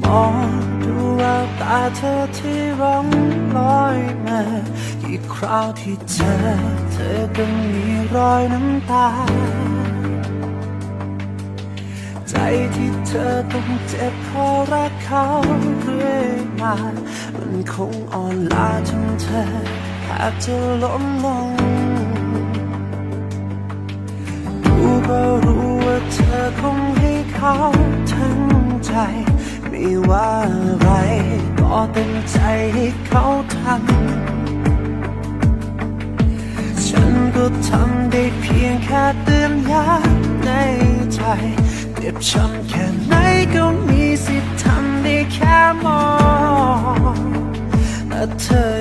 มองดูแววตาเธอที่ร้องลอยมากี่คราวที่เจอเธอก็มีรอยน้ำตา ใจที่เธอต้องเจ็บเพราะรักเขาเรื่อยมามันคงอ่อนล้าจนเธอแทบจะล้มลงดูก็รู้ว่าเธอคงให้เขา ว่าอะไร ก็เต็มใจให้เขาทำฉันก็ทำได้เพียงแค่เตือนย้ำในใจเจ็บช้ำแค่ไหนก็มีสิทธิ์ทำได้แค่มองแต่เธอ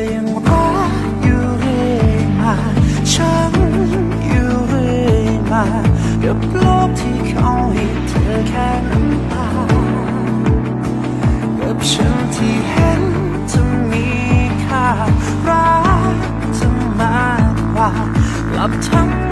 า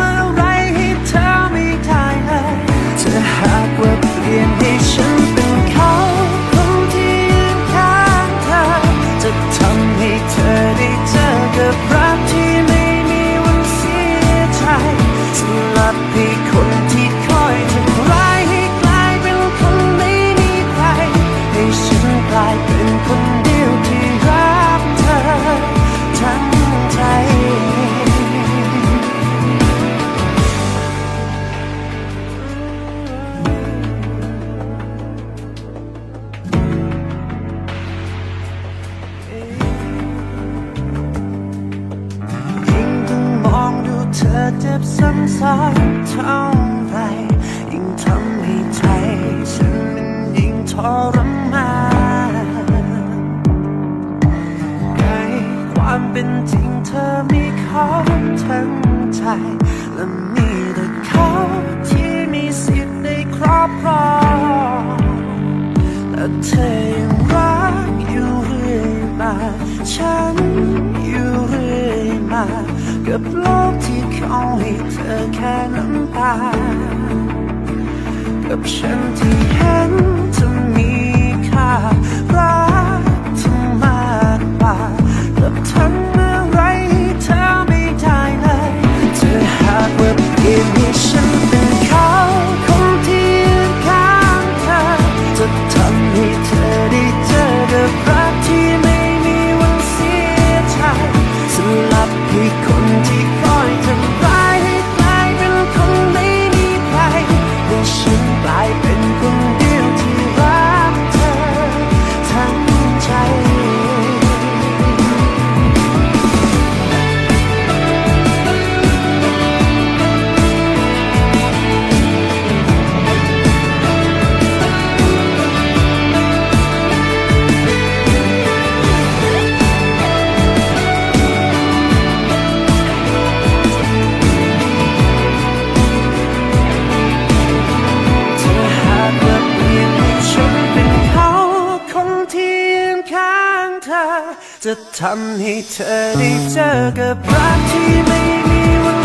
อเจ็บซ้ำๆเท่าไรยิ่งทำให้ใจฉันมันยิ่งทรมานในความเป็นจริงเธอมีเขาทั้งใจ และมีแต่เขาที่มีสิทธิ์ได้ครอบครองแต่เธอยังรักอยู่เรื่อยมา ฉันอยู่เรื่อยมา กับโลกที่ เขาให้เธอแค่น้ำตา กับฉันที่เห็น จะทำให้เธอได้เจอกับรักที่ไม่มีวัน